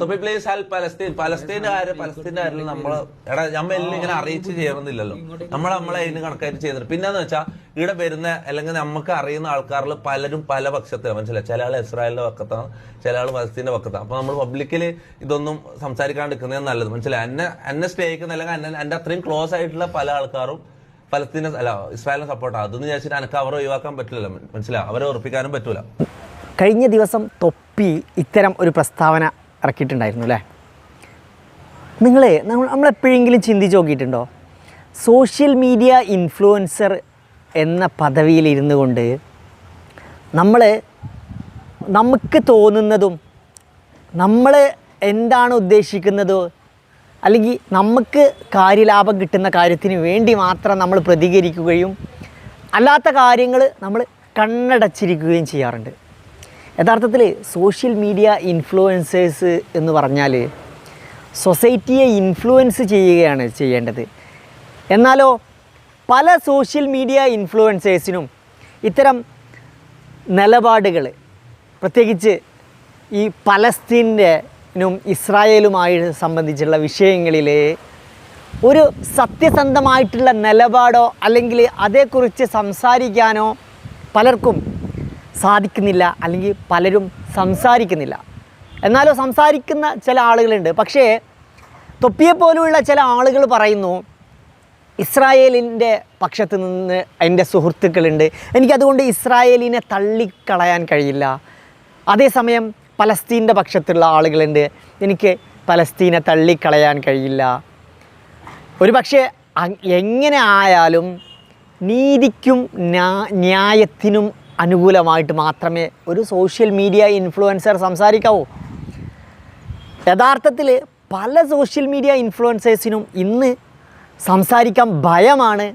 തൊപ്പി please Palestine പലസ്തീന്റെ കാര്യം പലസ്തീന്റെ കാര്യം നമ്മൾ എടാ നമ്മ എല്ലാം ഇങ്ങനെ അറിയിച്ച് ചെയ്യണമെന്നില്ലല്ലോ നമ്മൾ നമ്മളെ അതിന് കണക്കായിട്ട് ചെയ്തിട്ട്. പിന്നെന്ന് വെച്ചാൽ ഇവിടെ വരുന്ന അല്ലെങ്കിൽ നമുക്ക് അറിയുന്ന ആൾക്കാരിൽ പലരും പല പക്ഷത്താണ് മനസ്സിലായി? ചില ആൾ ഇസ്രായേലിന്റെ പക്കത്താണ് ചില ആൾ പലസ്തീന്റെ പക്കത്താണ് അപ്പൊ നമ്മൾ പബ്ലിക്കിൽ ഇതൊന്നും സംസാരിക്കാണ്ടിരിക്കുന്നത് നല്ലത്. മനസ്സിലായി? എന്നെ എന്നെ സ്നേഹിക്കുന്ന അല്ലെങ്കിൽ എന്നെ എന്റെ അത്രയും ക്ലോസ് ആയിട്ടുള്ള പല ആൾക്കാരും പലസ്തീനെ അല്ല ഇസ്രായേലിനെ സപ്പോർട്ടാണ് അതെന്ന് വിചാരിച്ചിട്ട് എനിക്ക് അവരെ ഒഴിവാക്കാൻ പറ്റില്ലല്ലോ. മനസ്സിലായി? അവരെ ഉറപ്പിക്കാനും പറ്റൂല. കഴിഞ്ഞ ദിവസം തൊപ്പി ഇത്തരം ഒരു പ്രസ്താവന ഇറക്കിയിട്ടുണ്ടായിരുന്നു അല്ലേ നിങ്ങളെ നമ്മൾ നമ്മളെപ്പോഴെങ്കിലും ചിന്തിച്ച് നോക്കിയിട്ടുണ്ടോ? സോഷ്യൽ മീഡിയ ഇൻഫ്ലുവൻസർ എന്ന പദവിയിലിരുന്നു കൊണ്ട് നമ്മൾ നമുക്ക് തോന്നുന്നതും നമ്മൾ എന്താണ് ഉദ്ദേശിക്കുന്നതോ? അല്ലെങ്കിൽ നമുക്ക് കാര്യലാഭം കിട്ടുന്ന കാര്യത്തിന് വേണ്ടി മാത്രം നമ്മൾ പ്രതികരിക്കുകയും അല്ലാത്ത കാര്യങ്ങൾ നമ്മൾ കണ്ണടച്ചിരിക്കുകയും ചെയ്യാറുണ്ട്. യഥാർത്ഥത്തിൽ സോഷ്യൽ മീഡിയ ഇൻഫ്ലുവൻസേഴ്സ് എന്ന് പറഞ്ഞാൽ സൊസൈറ്റിയെ ഇൻഫ്ലുവൻസ് ചെയ്യുകയാണ് ചെയ്യേണ്ടത്. എന്നാലോ പല സോഷ്യൽ മീഡിയ ഇൻഫ്ലുവൻസേഴ്സിനും ഇത്തരം നിലപാടുകൾ പ്രത്യേകിച്ച് ഈ പലസ്തീനും ഇസ്രായേലുമായി സംബന്ധിച്ചുള്ള വിഷയങ്ങളിൽ ഒരു സത്യസന്ധമായിട്ടുള്ള നിലപാടോ അല്ലെങ്കിൽ അതേക്കുറിച്ച് സംസാരിക്കാനോ പലർക്കും സാധിക്കുന്നില്ല അല്ലെങ്കിൽ പലരും സംസാരിക്കുന്നില്ല. എന്നാലോ സംസാരിക്കുന്ന ചില ആളുകളുണ്ട്. പക്ഷേ തൊപ്പിയെ പോലെയുള്ള ചില ആളുകൾ പറയുന്നു ഇസ്രായേലിന്റെ പക്ഷത്ത് നിന്ന് എന്റെ സുഹൃത്തുക്കളുണ്ട്. എനിക്കതുകൊണ്ട് ഇസ്രായേലിനെ തള്ളിക്കളയാൻ കഴിയില്ല. അതേസമയം പലസ്തീന്റെ പക്ഷത്തുള്ള ആളുകളുണ്ട്. എനിക്ക് പലസ്തീനെ തള്ളിക്കളയാൻ കഴിയില്ല. ഒരു പക്ഷേ എങ്ങനെ ആയാലും നീതിക്കും ന്യായത്തിനും അനുകൂലമായിട്ട് മാത്രമേ ഒരു സോഷ്യൽ മീഡിയ ഇൻഫ്ലുവൻസർ സംസാരിക്കാവൂ. യഥാർത്ഥത്തിൽ പല സോഷ്യൽ മീഡിയ ഇൻഫ്ലുവൻസേഴ്സിനും ഇന്ന് സംസാരിക്കാൻ ഭയമാണ്.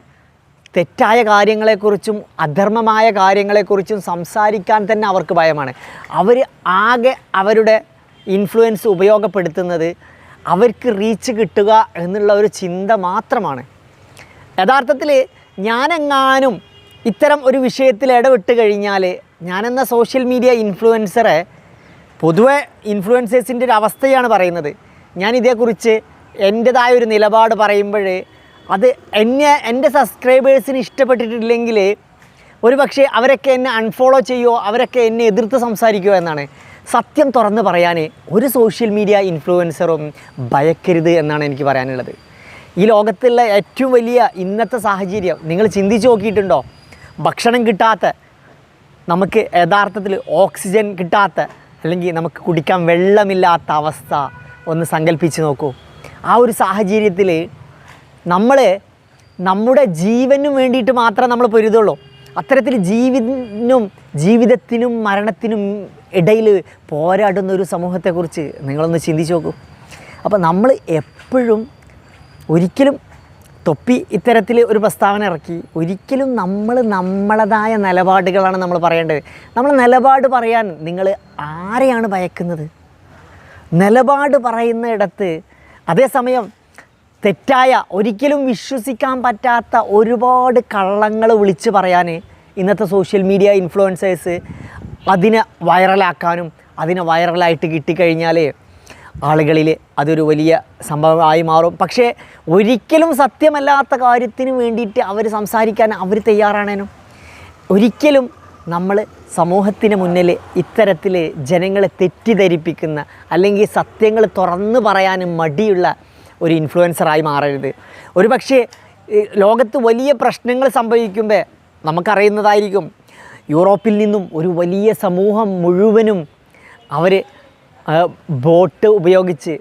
തെറ്റായ കാര്യങ്ങളെക്കുറിച്ചും അധർമ്മമായ കാര്യങ്ങളെക്കുറിച്ചും സംസാരിക്കാൻ തന്നെ അവർക്ക് ഭയമാണ്. അവർ ആകെ അവരുടെ ഇൻഫ്ലുവൻസ് ഉപയോഗപ്പെടുത്തുന്നത് അവർക്ക് റീച്ച് കിട്ടുക എന്നുള്ള ഒരു ചിന്ത മാത്രമാണ്. യഥാർത്ഥത്തിൽ ഞാനെങ്ങാനും ഇത്തരം ഒരു വിഷയത്തിൽ ഇടപെട്ട് കഴിഞ്ഞാൽ ഞാനെന്ന സോഷ്യൽ മീഡിയ ഇൻഫ്ലുവൻസറെ പൊതുവെ ഇൻഫ്ലുവൻസേഴ്സിന്റെ ഒരു അവസ്ഥയാണ് പറയുന്നത്. ഞാൻ ഇതേക്കുറിച്ച് എന്റെതായ ഒരു നിലപാട് പറയുമ്പോൾ അത് എന്നെ എന്റെ സബ്സ്ക്രൈബേഴ്സിന് ഇഷ്ടപ്പെട്ടിട്ടില്ലെങ്കിൽ ഒരു പക്ഷേ അവരൊക്കെ എന്നെ അൺഫോളോ ചെയ്യുമോ അവരൊക്കെ എന്നെ എതിർത്ത് സംസാരിക്കുമോ എന്നാണ്. സത്യം തുറന്ന് പറയാൻ ഒരു സോഷ്യൽ മീഡിയ ഇൻഫ്ലുവൻസറും ഭയക്കരുത് എന്നാണ് എനിക്ക് പറയാനുള്ളത്. ഈ ലോകത്തുള്ള ഏറ്റവും വലിയ ഇന്നത്തെ സാഹചര്യം നിങ്ങൾ ചിന്തിച്ച് നോക്കിയിട്ടുണ്ടോ? ഭക്ഷണം കിട്ടാത്ത നമുക്ക് യഥാർത്ഥത്തിൽ ഓക്സിജൻ കിട്ടാത്ത അല്ലെങ്കിൽ നമുക്ക് കുടിക്കാൻ വെള്ളമില്ലാത്ത അവസ്ഥ ഒന്ന് സങ്കല്പിച്ച് നോക്കൂ. ആ ഒരു സാഹചര്യത്തിൽ നമ്മൾ നമ്മുടെ ജീവനും വേണ്ടിയിട്ട് മാത്രം നമ്മൾ പൊരുതുള്ളൂ. അത്തരത്തിൽ ജീവിതനും ജീവിതത്തിനും മരണത്തിനും ഇടയിൽ പോരാടുന്ന ഒരു സമൂഹത്തെക്കുറിച്ച് നിങ്ങളൊന്ന് ചിന്തിച്ച് നോക്കൂ. അപ്പോൾ നമ്മൾ എപ്പോഴും ഒരിക്കലും തൊപ്പി ഇത്തരത്തിൽ ഒരു പ്രസ്താവന ഇറക്കി. ഒരിക്കലും നമ്മൾ നമ്മളതായ നിലപാടുകളാണ് നമ്മൾ പറയേണ്ടത്. നമ്മൾ നിലപാട് പറയാൻ നിങ്ങൾ ആരെയാണ് ഭയക്കുന്നത്? നിലപാട് പറയുന്ന ഇടത്ത് അതേസമയം തെറ്റായ ഒരിക്കലും വിശ്വസിക്കാൻ പറ്റാത്ത ഒരുപാട് കള്ളങ്ങൾ വിളിച്ച് പറയാൻ ഇന്നത്തെ സോഷ്യൽ മീഡിയ ഇൻഫ്ലുവൻസേഴ്സ് അതിനെ വൈറലാക്കാനും അതിനെ വൈറലായിട്ട് കിട്ടിക്കഴിഞ്ഞാൽ ആളുകളിൽ അതൊരു വലിയ സംഭവമായി മാറും. പക്ഷേ ഒരിക്കലും സത്യമല്ലാത്ത കാര്യത്തിന് വേണ്ടിയിട്ട് അവർ സംസാരിക്കാൻ അവർ തയ്യാറാണേനും. ഒരിക്കലും നമ്മൾ സമൂഹത്തിന് മുന്നിൽ ഇത്തരത്തിൽ ജനങ്ങളെ തെറ്റിദ്ധരിപ്പിക്കുന്ന അല്ലെങ്കിൽ സത്യങ്ങൾ തുറന്നു പറയാനും മടിയുള്ള ഒരു ഇൻഫ്ലുവൻസറായി മാറരുത്. ഒരു പക്ഷേ ലോകത്ത് വലിയ പ്രശ്നങ്ങൾ സംഭവിക്കുമ്പോൾ നമുക്കറിയുന്നതായിരിക്കും. യൂറോപ്പിൽ നിന്നും ഒരു വലിയ സമൂഹം മുഴുവനും അവർ ബോട്ട് ഉപയോഗിച്ച്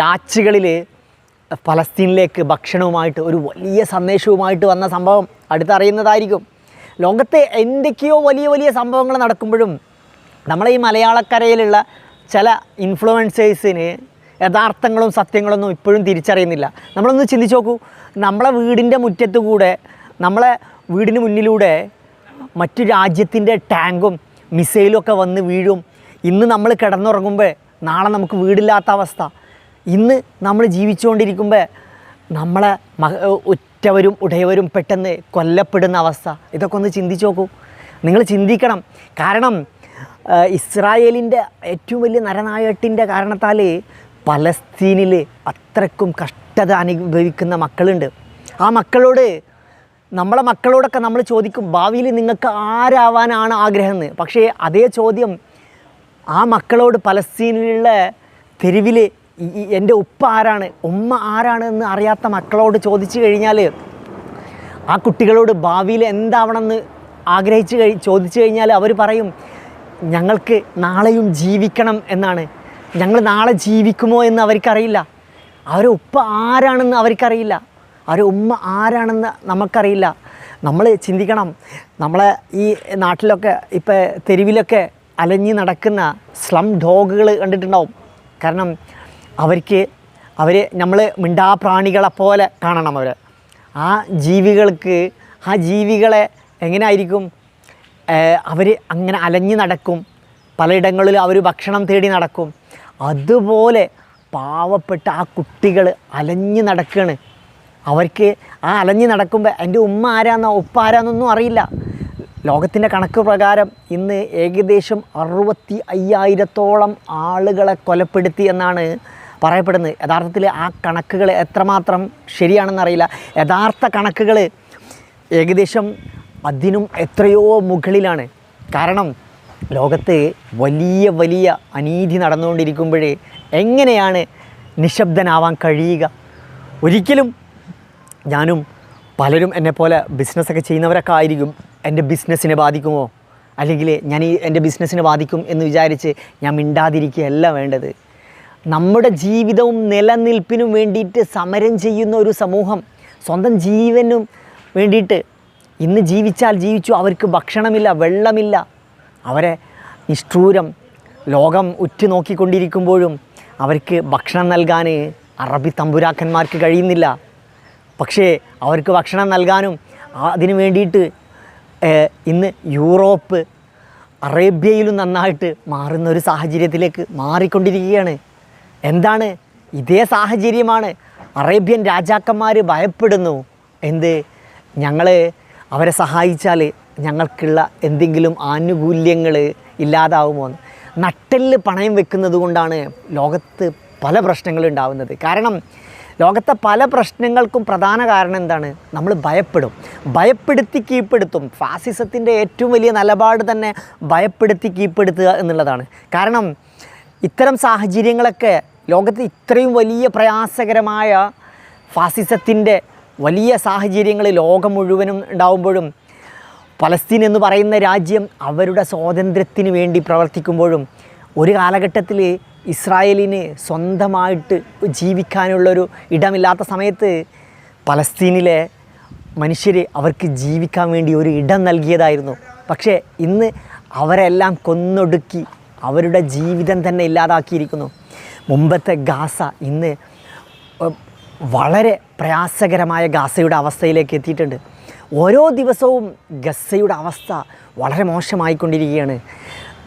യാച്ചുകളിൽ ഫലസ്തീനിലേക്ക് ഭക്ഷണവുമായിട്ട് ഒരു വലിയ സന്ദേശവുമായിട്ട് വന്ന സംഭവം അടുത്തറിയുന്നതായിരിക്കും. ലോകത്തെ എന്തൊക്കെയോ വലിയ വലിയ സംഭവങ്ങൾ നടക്കുമ്പോഴും നമ്മളെ ഈ മലയാളക്കരയിലുള്ള ചില ഇൻഫ്ലുവൻസേഴ്സിന് യഥാർത്ഥങ്ങളും സത്യങ്ങളൊന്നും ഇപ്പോഴും തിരിച്ചറിയുന്നില്ല. നമ്മളൊന്ന് ചിന്തിച്ച് നോക്കൂ നമ്മളെ വീടിന്റെ മുറ്റത്തു കൂടെ നമ്മളെ വീടിന് മുന്നിലൂടെ മറ്റു രാജ്യത്തിന്റെ ടാങ്കും മിസൈലും ഒക്കെ വന്ന് വീഴും. ഇന്ന് നമ്മൾ കിടന്നുറങ്ങുമ്പോൾ നാളെ നമുക്ക് വീടില്ലാത്ത അവസ്ഥ. ഇന്ന് നമ്മൾ ജീവിച്ചുകൊണ്ടിരിക്കുമ്പോൾ നമ്മളെ മക ഉറ്റവരും ഉടയവരും പെട്ടെന്ന് കൊല്ലപ്പെടുന്ന അവസ്ഥ. ഇതൊക്കെ ഒന്ന് ചിന്തിച്ച് നോക്കൂ. നിങ്ങൾ ചിന്തിക്കണം. കാരണം ഇസ്രായേലിന്റെ ഏറ്റവും വലിയ നരനായട്ടിന്റെ കാരണത്താൽ പലസ്തീനിൽ അത്രക്കും കഷ്ടത അനുഭവിക്കുന്ന മക്കളുണ്ട്. ആ മക്കളോട് നമ്മളെ മക്കളോടൊക്കെ നമ്മൾ ചോദിക്കും ഭാവിയിൽ നിങ്ങൾക്ക് ആരാവാനാണ് ആഗ്രഹം? എന്ന്. പക്ഷേ അതേ ചോദ്യം ആ മക്കളോട് പലസ്തീനിലുള്ള തെരുവിൽ എന്റെ ഉപ്പ ആരാണ്? ഉമ്മ ആരാണ് എന്ന് അറിയാത്ത മക്കളോട് ചോദിച്ചു കഴിഞ്ഞാൽ ആ കുട്ടികളോട് ഭാവിയിൽ എന്താവണമെന്ന് ആഗ്രഹിച്ച് കഴി ചോദിച്ചു കഴിഞ്ഞാൽ അവർ പറയും ഞങ്ങൾക്ക് നാളെയും ജീവിക്കണം എന്നാണ്. ഞങ്ങൾ നാളെ ജീവിക്കുമോ എന്ന് അവർക്കറിയില്ല. അവരെ ഉപ്പ ആരാണെന്ന് അവർക്കറിയില്ല. അവരെ ഉമ്മ ആരാണെന്ന് നമുക്കറിയില്ല. നമ്മൾ ചിന്തിക്കണം. നമ്മളെ ഈ നാട്ടിലൊക്കെ ഇപ്പോൾ തെരുവിലൊക്കെ അലഞ്ഞ് നടക്കുന്ന സ്ലം ഡോഗുകൾ കണ്ടിട്ടുണ്ടാവും. കാരണം അവർക്ക് അവർ നമ്മൾ മിണ്ടാപ്രാണികളെ പോലെ കാണണം അവർ ആ ജീവികൾക്ക് ആ ജീവികളെ എങ്ങനെ ആയിരിക്കും അവർ അങ്ങനെ അലഞ്ഞു നടക്കും. പലയിടങ്ങളിലും അവർ ഭക്ഷണം തേടി നടക്കും. അതുപോലെ പാവപ്പെട്ട ആ കുട്ടികൾ അലഞ്ഞു നടക്കുകയാണ് അവർക്ക് ആ അലഞ്ഞു നടക്കുമ്പോൾ എന്റെ ഉമ്മ ആരാന്നോ? ഉപ്പ ആരാന്നൊന്നും അറിയില്ല. ലോകത്തിന്റെ കണക്ക് പ്രകാരം ഇന്ന് ഏകദേശം അറുപത്തി അയ്യായിരത്തോളം ആളുകളെ കൊലപ്പെടുത്തി എന്നാണ് പറയപ്പെടുന്നത്. യഥാർത്ഥത്തിൽ ആ കണക്കുകൾ എത്രമാത്രം ശരിയാണെന്നറിയില്ല. യഥാർത്ഥ കണക്കുകൾ ഏകദേശം അതിനും എത്രയോ മുകളിലാണ്. കാരണം ലോകത്ത് വലിയ വലിയ അനീതി നടന്നുകൊണ്ടിരിക്കുമ്പോഴേ എങ്ങനെയാണ് നിശബ്ദനാവാൻ കഴിയുക? ഒരിക്കലും ഞാനും പലരും എന്നെപ്പോലെ ബിസിനസ്സൊക്കെ ചെയ്യുന്നവരൊക്കെ ആയിരിക്കും. എന്റെ ബിസിനസ്സിനെ ബാധിക്കുമോ? അല്ലെങ്കിൽ ഞാൻ ഈ എന്റെ ബിസിനസ്സിനെ ബാധിക്കും എന്ന് വിചാരിച്ച് ഞാൻ മിണ്ടാതിരിക്കുകയല്ല വേണ്ടത്. നമ്മുടെ ജീവിതവും നിലനിൽപ്പിനും വേണ്ടിയിട്ട് സമരം ചെയ്യുന്ന ഒരു സമൂഹം സ്വന്തം ജീവനും വേണ്ടിയിട്ട് ഇന്ന് ജീവിച്ചാൽ ജീവിച്ചു അവർക്ക് ഭക്ഷണമില്ല വെള്ളമില്ല. അവരെ നിഷ്ഠൂരം ലോകം ഉറ്റുനോക്കിക്കൊണ്ടിരിക്കുമ്പോഴും അവർക്ക് ഭക്ഷണം നൽകാൻ അറബി തമ്പുരാക്കന്മാർക്ക് കഴിയുന്നില്ല. പക്ഷേ അവർക്ക് ഭക്ഷണം നൽകാനും അതിനു വേണ്ടിയിട്ട് ഇന്ന് യൂറോപ്പ് അറേബ്യയിലും നന്നായിട്ട് മാറുന്ന ഒരു സാഹചര്യത്തിലേക്ക് മാറിക്കൊണ്ടിരിക്കുകയാണ്. എന്താണ്? ഇതേ സാഹചര്യമാണ് അറേബ്യൻ രാജാക്കന്മാർ ഭയപ്പെടുന്നു. എന്ത്? ഞങ്ങൾ അവരെ സഹായിച്ചാൽ ഞങ്ങൾക്കുള്ള എന്തെങ്കിലും ആനുകൂല്യങ്ങൾ ഇല്ലാതാവുമോ നട്ടെല്ല് പണയം വെക്കുന്നത് കൊണ്ടാണ് ലോകത്ത് പല പ്രശ്നങ്ങളും ഉണ്ടാവുന്നത് കാരണം ലോകത്തെ പല പ്രശ്നങ്ങൾക്കും പ്രധാന കാരണം എന്താണ്? നമ്മൾ ഭയപ്പെടും. ഭയപ്പെടുത്തി കീഴ്പ്പെടുത്തും. ഫാസിസത്തിന്റെ ഏറ്റവും വലിയ നിലപാട് തന്നെ ഭയപ്പെടുത്തി കീഴ്പ്പെടുത്തുക എന്നുള്ളതാണ്. കാരണം ഇത്തരം സാഹചര്യങ്ങളൊക്കെ ലോകത്ത് ഇത്രയും വലിയ പ്രയാസകരമായ ഫാസിസത്തിന്റെ വലിയ സാഹചര്യങ്ങൾ ലോകം മുഴുവനും ഉണ്ടാവുമ്പോഴും പലസ്തീൻ എന്ന് പറയുന്ന രാജ്യം അവരുടെ സ്വാതന്ത്ര്യത്തിന് വേണ്ടി പ്രവർത്തിക്കുമ്പോഴും ഒരു കാലഘട്ടത്തിൽ ഇസ്രായേലിന് സ്വന്തമായിട്ട് ജീവിക്കാനുള്ളൊരു ഇടമില്ലാത്ത സമയത്ത് പലസ്തീനിലെ മനുഷ്യർ അവർക്ക് ജീവിക്കാൻ വേണ്ടി ഒരു ഇടം നൽകിയതായിരുന്നു. പക്ഷേ ഇന്ന് അവരെല്ലാം കൊന്നൊടുക്കി അവരുടെ ജീവിതം തന്നെ ഇല്ലാതാക്കിയിരിക്കുന്നു. മുമ്പത്തെ ഗാസ ഇന്ന് വളരെ പ്രയാസകരമായ ഗാസയുടെ അവസ്ഥയിലേക്ക് എത്തിയിട്ടുണ്ട്. ഓരോ ദിവസവും ഗസയുടെ അവസ്ഥ വളരെ മോശമായിക്കൊണ്ടിരിക്കുകയാണ്.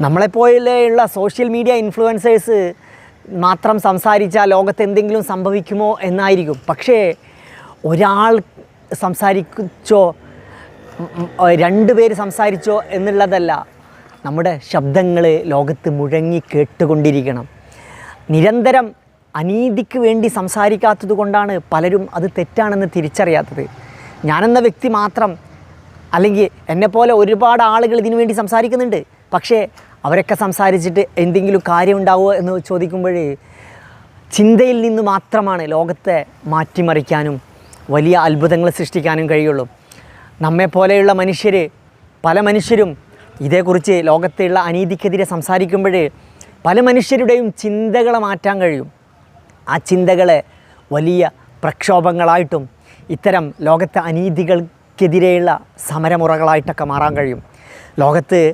നമ്മളെപ്പോലെയുള്ള സോഷ്യൽ മീഡിയ ഇൻഫ്ലുവൻസേഴ്സ് മാത്രം സംസാരിച്ചാൽ ലോകത്ത് എന്തെങ്കിലും സംഭവിക്കുമോ എന്നായിരിക്കും. പക്ഷേ ഒരാൾ സംസാരിച്ചോ രണ്ട് പേര് സംസാരിച്ചോ എന്നുള്ളതല്ല നമ്മുടെ ശബ്ദങ്ങൾ ലോകത്ത് മുഴങ്ങി കേട്ടുകൊണ്ടിരിക്കണം. നിരന്തരം അനീതിക്ക് വേണ്ടി സംസാരിക്കാത്തത് കൊണ്ടാണ് പലരും അത് തെറ്റാണെന്ന് തിരിച്ചറിയാത്തത്. ഞാനെന്ന വ്യക്തി മാത്രം അല്ലെങ്കിൽ എന്നെപ്പോലെ ഒരുപാട് ആളുകൾ ഇതിനു വേണ്ടി സംസാരിക്കുന്നുണ്ട്. പക്ഷേ അവരൊക്കെ സംസാരിച്ചിട്ട് എന്തെങ്കിലും കാര്യം ഉണ്ടാവുമോ എന്ന് ചോദിക്കുമ്പോഴേ ചിന്തയിൽ നിന്ന് മാത്രമാണ് ലോകത്തെ മാറ്റിമറിക്കാനും വലിയ അത്ഭുതങ്ങൾ സൃഷ്ടിക്കാനും കഴിയുള്ളൂ. നമ്മെപ്പോലെയുള്ള മനുഷ്യർ പല മനുഷ്യരും ഇതേക്കുറിച്ച് ലോകത്തെയുള്ള അനീതിക്കെതിരെ സംസാരിക്കുമ്പോൾ പല മനുഷ്യരുടെയും ചിന്തകളെ മാറ്റാൻ കഴിയും. ആ ചിന്തകളെ വലിയ പ്രക്ഷോഭങ്ങളായിട്ടും ഇത്തരം ലോകത്തെ അനീതികൾക്കെതിരെയുള്ള സമരമുറകളായിട്ടൊക്കെ മാറാൻ കഴിയും. ലോകത്ത്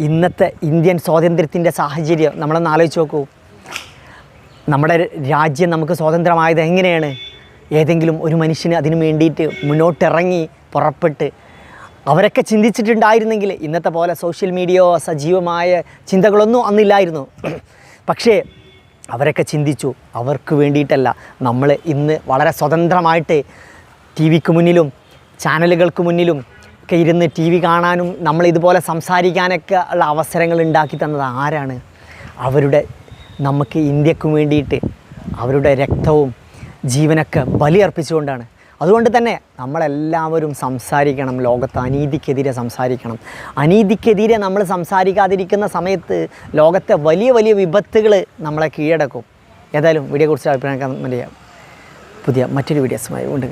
ഇന്നത്തെ ഇന്ത്യൻ സ്വാതന്ത്ര്യത്തിന്റെ സാഹചര്യം നമ്മളൊന്ന് ആലോചിച്ച് നോക്കൂ. നമ്മുടെ രാജ്യം നമുക്ക് സ്വാതന്ത്ര്യമായത് എങ്ങനെയാണ്? ഏതെങ്കിലും ഒരു മനുഷ്യന് അതിനു വേണ്ടിയിട്ട് മുന്നോട്ടിറങ്ങി പുറപ്പെട്ട് അവരൊക്കെ ചിന്തിച്ചിട്ടുണ്ടായിരുന്നെങ്കിൽ ഇന്നത്തെ പോലെ സോഷ്യൽ മീഡിയയോ സജീവമായ ചിന്തകളൊന്നും അന്നില്ലായിരുന്നു. പക്ഷേ അവരൊക്കെ ചിന്തിച്ചു അവർക്ക് വേണ്ടിയിട്ടല്ല. നമ്മൾ ഇന്ന് വളരെ സ്വതന്ത്രമായിട്ട് ടി വിക്ക് മുന്നിലും ചാനലുകൾക്ക് മുന്നിലും ഒക്കെ ഇരുന്ന് ടി വി കാണാനും നമ്മൾ ഇതുപോലെ സംസാരിക്കാനൊക്കെ ഉള്ള അവസരങ്ങൾ ഉണ്ടാക്കി തന്നത് ആരാണ്? അവരുടെ നമുക്ക് ഇന്ത്യയ്ക്ക് വേണ്ടിയിട്ട് അവരുടെ രക്തവും ജീവനൊക്കെ ബലിയർപ്പിച്ചുകൊണ്ടാണ്. അതുകൊണ്ട് തന്നെ നമ്മളെല്ലാവരും സംസാരിക്കണം ലോകത്ത് അനീതിക്കെതിരെ സംസാരിക്കണം. അനീതിക്കെതിരെ നമ്മൾ സംസാരിക്കാതിരിക്കുന്ന സമയത്ത് ലോകത്തെ വലിയ വലിയ വിപത്തുകൾ നമ്മളെ കീഴടക്കും. ഏതായാലും വീഡിയോയെക്കുറിച്ച് അഭിപ്രായം കമന്റ് പുതിയ മറ്റൊരു വീഡിയോസുമായി ഉണ്ട്.